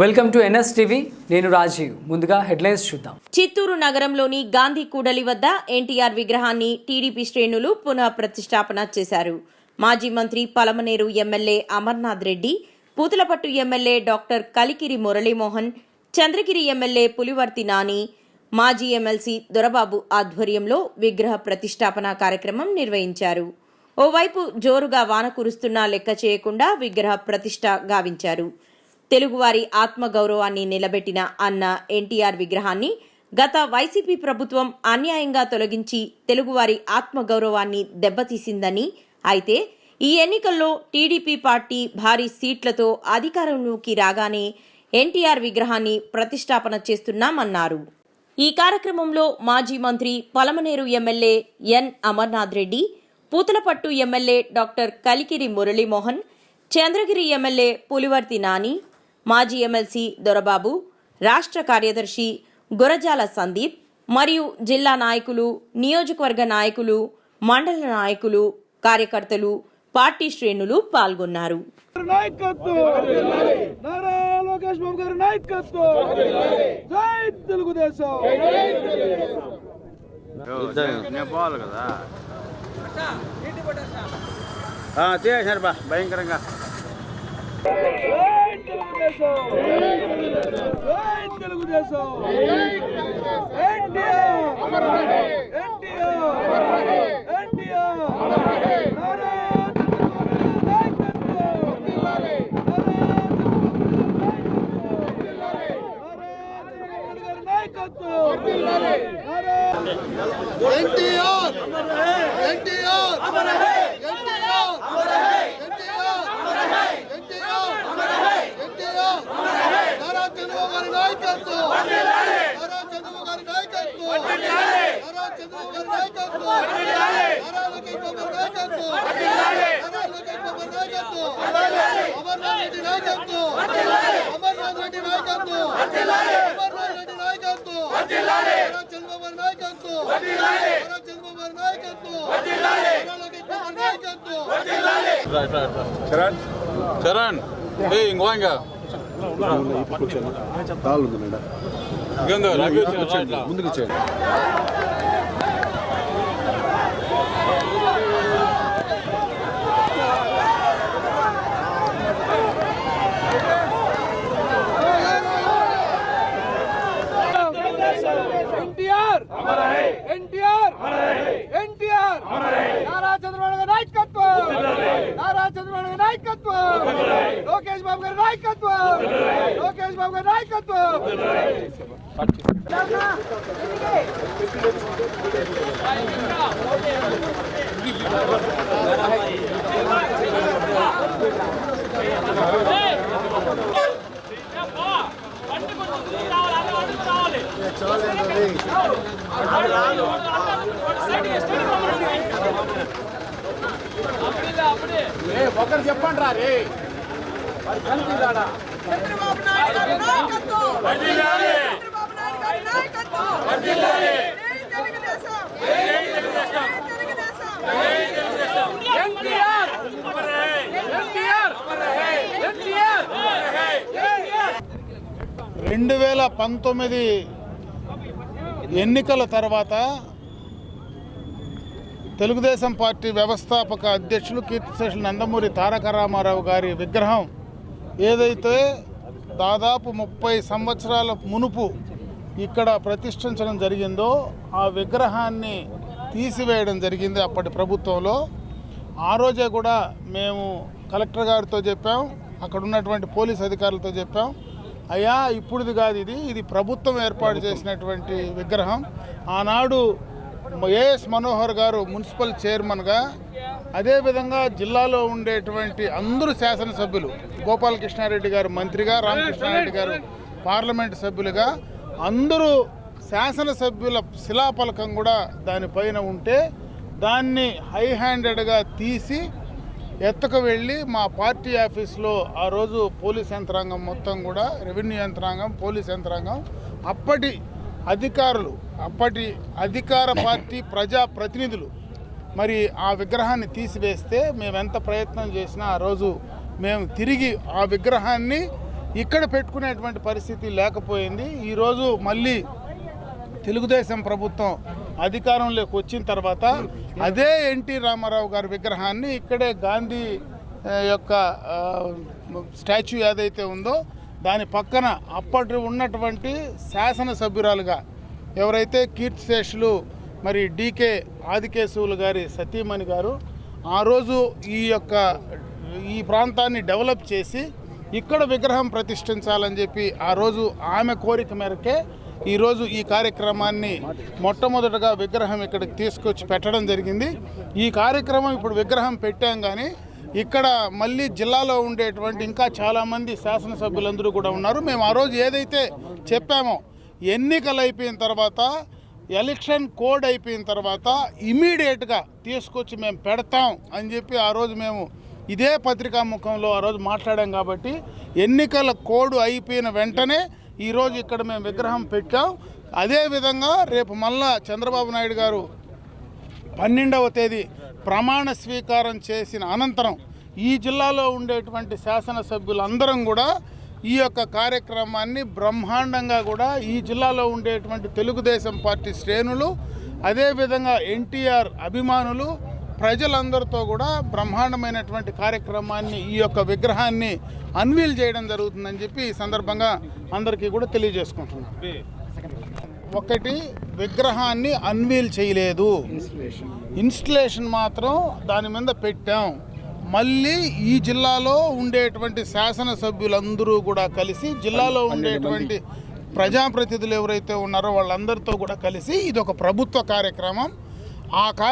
Welcome to NS TV నేను రాజీవ్. ముందుగా headlines చూద్దాం. చిత్తూరు నగరంలోని గాంధీ కూడలి వద్ద ఎన్టీఆర్ విగ్రహాన్ని టీడీపీ శ్రేణులు పునః ప్రతిష్టాపన చేశారు. మాజీ మంత్రి Palamaneru MLA Amarnath Reddy Puthalapattu MLA doctor Kalikiri Muralimohan Chandragiri MLA Pulivarthi Nani మాజీ ఎమ్మెల్సీ దొరబాబు ఆధ్వర్యంలో విగ్రహ ప్రతిష్టాపన కార్యక్రమం నిర్వహించారు. ఓవైపు జోరుగా వాన కురుస్తున్నా లెక్క చేయకుండా విగ్రహ ప్రతిష్ట గావించారు. తెలుగువారి ఆత్మగౌరవాన్ని నిలబెట్టిన అన్న ఎన్టీఆర్ విగ్రహాన్ని గత వైసీపీ ప్రభుత్వం అన్యాయంగా తొలగించి తెలుగువారి ఆత్మగౌరవాన్ని దెబ్బతీసిందని అయితే ఈ ఎన్నికల్లో టీడీపీ పార్టీ భారీ సీట్లతో అధికారంలోకి రాగానే ఎన్టీఆర్ విగ్రహాన్ని ప్రతిష్టాపన చేస్తున్నామన్నారు. ఈ కార్యక్రమంలో మాజీ మంత్రి Palamaneru MLA N Amarnath Reddy Puthalapattu MLA doctor Kalikiri Muralimohan Chandragiri MLA Pulivarthi Nani మాజీ ఎమ్మెల్సీ దొరబాబు రాష్ట్ర కార్యదర్శి గురజాల సందీప్ మరియు జిల్లా నాయకులు నియోజకవర్గ నాయకులు మండల నాయకులు కార్యకర్తలు పార్టీ శ్రేణులు పాల్గొన్నారు చేశారు బా భయంకరంగా తెలుగుదేశం. జై తెలుగుదేశం. ఎన్టీఆర్. ఎన్టీఆర్. ఎన్టీఆర్. నారా చంద్రబాబు గారి నాయకత్వం నారా చంద్రబాబు గారి నాయకత్వం నారా ఎన్టీఆర్ ఎన్టీఆర్ ఎన్టీఆర్ ఎన్టీఆర్ ఎన్టీఆర్ నారా చంద్రబాబు గారి నాయకత్వం. నారా చంద్రబాబు గారి నాయకత్వం. నారా చంద్రబాబు గారి నాయకత్వం. నారా లోకేష్ బాబు నాయకత్వం. నారా లోకేష్ బాబు నాయకత్వం. అమర్నాథ్ రెడ్డి నాయకత్వం. అమర్నాథ్ రెడ్డి నాయకత్వం. అమర్నాథ్ రెడ్డి నాయకత్వం. నారా చంద్రబాబు గారి నాయకత్వం. నారా చంద్రబాబు గారి నాయకత్వం. నారా లోకేష్ బాబు గారి నాయకత్వం. చరణ్. చరణ్. ఏ ఇంకో. ఇంకా ముందుకు చేయండి ఎన్టీఆర్ ఎన్టీఆర్ ఎన్టీఆర్ నారా చంద్రబాబు గారి నాయకత్వం నాయకత్వం! లోకేష్ బాబు గారి నాయకత్వం! లోకేష్ బాబు గారి నాయకత్వం! లోకేష్ బాబు గారి నాయకత్వం చంద్రబాబు నాయుడు గారి నాయకత్వం. చంద్రబాబు నాయుడు గారి నాయకత్వం. జై తెలుగుదేశం. జై తెలుగుదేశం. ఎన్టీఆర్! ఎన్టీఆర్! ఎన్టీఆర్ రెండు వేల పంతొమ్మిది ఎన్నికల తర్వాత తెలుగుదేశం పార్టీ వ్యవస్థాపక అధ్యక్షులు కీర్తిశేషులు నందమూరి తారక రామారావు గారి విగ్రహం ఏదైతే దాదాపు ముప్పై సంవత్సరాల మునుపు ఇక్కడ ప్రతిష్ఠించడం జరిగిందో ఆ విగ్రహాన్ని తీసివేయడం జరిగింది అప్పటి ప్రభుత్వంలో. ఆ రోజే కూడా మేము కలెక్టర్ గారితో చెప్పాం అక్కడ ఉన్నటువంటి పోలీస్ అధికారులతో చెప్పాం అయ్యా ఇప్పుడుది కాదు ఇది ఇది ప్రభుత్వం ఏర్పాటు చేసినటువంటి విగ్రహం. ఆనాడు ఏఎస్ మనోహర్ గారు మున్సిపల్ చైర్మన్గా అదేవిధంగా జిల్లాలో ఉండేటువంటి అందరూ శాసనసభ్యులు గోపాలకృష్ణారెడ్డి గారు మంత్రిగా రామకృష్ణారెడ్డి గారు పార్లమెంట్ సభ్యులుగా అందరూ శాసనసభ్యుల శిలాఫలకం కూడా దానిపైన ఉంటే దాన్ని హై హ్యాండెడ్గా తీసి ఎత్తుకు వెళ్ళి మా పార్టీ ఆఫీస్లో ఆ రోజు పోలీస్ యంత్రాంగం మొత్తం కూడా రెవెన్యూ యంత్రాంగం పోలీస్ యంత్రాంగం అప్పటి అధికారులు అప్పటి అధికార పార్టీ ప్రజా ప్రతినిధులు మరి ఆ విగ్రహాన్ని తీసివేస్తే మేము ఎంత ప్రయత్నం చేసినా ఆ రోజు మేము తిరిగి ఆ విగ్రహాన్ని ఇక్కడ పెట్టుకునేటువంటి పరిస్థితి లేకపోయింది. ఈరోజు మళ్ళీ తెలుగుదేశం ప్రభుత్వం అధికారంలోకి వచ్చిన తర్వాత అదే ఎన్టీ రామారావు గారి విగ్రహాన్ని ఇక్కడే గాంధీ యొక్క స్టాచ్యూ ఏదైతే ఉందో దాని పక్కన అప్పటి ఉన్నటువంటి శాసనసభ్యురాలుగా ఎవరైతే కీర్తిశేషులు మరి డీకే ఆదికేశవులు గారి సతీమణి గారు ఆ రోజు ఈ యొక్క ఈ ప్రాంతాన్ని డెవలప్ చేసి ఇక్కడ విగ్రహం ప్రతిష్ఠించాలని చెప్పి ఆ రోజు ఆమె కోరిక మేరకే ఈరోజు ఈ కార్యక్రమాన్ని మొట్టమొదటగా విగ్రహం ఇక్కడికి తీసుకొచ్చి పెట్టడం జరిగింది. ఈ కార్యక్రమం ఇప్పుడు విగ్రహం పెట్టాం కానీ ఇక్కడ మళ్ళీ జిల్లాలో ఉండేటువంటి ఇంకా చాలామంది శాసనసభ్యులందరూ కూడా ఉన్నారు. మేము ఆ రోజు ఏదైతే చెప్పామో ఎన్నికలు అయిపోయిన తర్వాత ఎలక్షన్ కోడ్ అయిపోయిన తర్వాత ఇమీడియట్గా తీసుకొచ్చి మేము పెడతాం అని చెప్పి ఆ రోజు మేము ఇదే పత్రికా ముఖంలో ఆ రోజు మాట్లాడాం కాబట్టి ఎన్నికల కోడ్ అయిపోయిన వెంటనే ఈరోజు ఇక్కడ మేము విగ్రహం పెట్టాం. అదేవిధంగా రేపు మళ్ళా చంద్రబాబు నాయుడు గారు పన్నెండవ తేదీ ప్రమాణ స్వీకారం చేసిన అనంతరం ఈ జిల్లాలో ఉండేటువంటి శాసనసభ్యులందరం కూడా ఈ యొక్క కార్యక్రమాన్ని బ్రహ్మాండంగా కూడా ఈ జిల్లాలో ఉండేటువంటి తెలుగుదేశం పార్టీ శ్రేణులు అదేవిధంగా ఎన్టీఆర్ అభిమానులు ప్రజలందరితో కూడా బ్రహ్మాండమైనటువంటి కార్యక్రమాన్ని ఈ యొక్క విగ్రహాన్ని అన్వీల్ చేయడం జరుగుతుందని చెప్పి ఈ సందర్భంగా అందరికీ కూడా తెలియజేసుకుంటున్నాను. ఒకటి విగ్రహాన్ని అన్వీల్ చేయలేదు. ఇన్స్టలేషన్ మాత్రం దాని మీద పెట్టాం. మళ్ళీ ఈ జిల్లాలో ఉండేటువంటి శాసనసభ్యులందరూ కూడా కలిసి జిల్లాలో ఉండేటువంటి ప్రజాప్రతినిధులు ఎవరైతే ఉన్నారో వాళ్ళందరితో కూడా కలిసి ఇది ఒక ప్రభుత్వ కార్యక్రమం. ఆ కార్య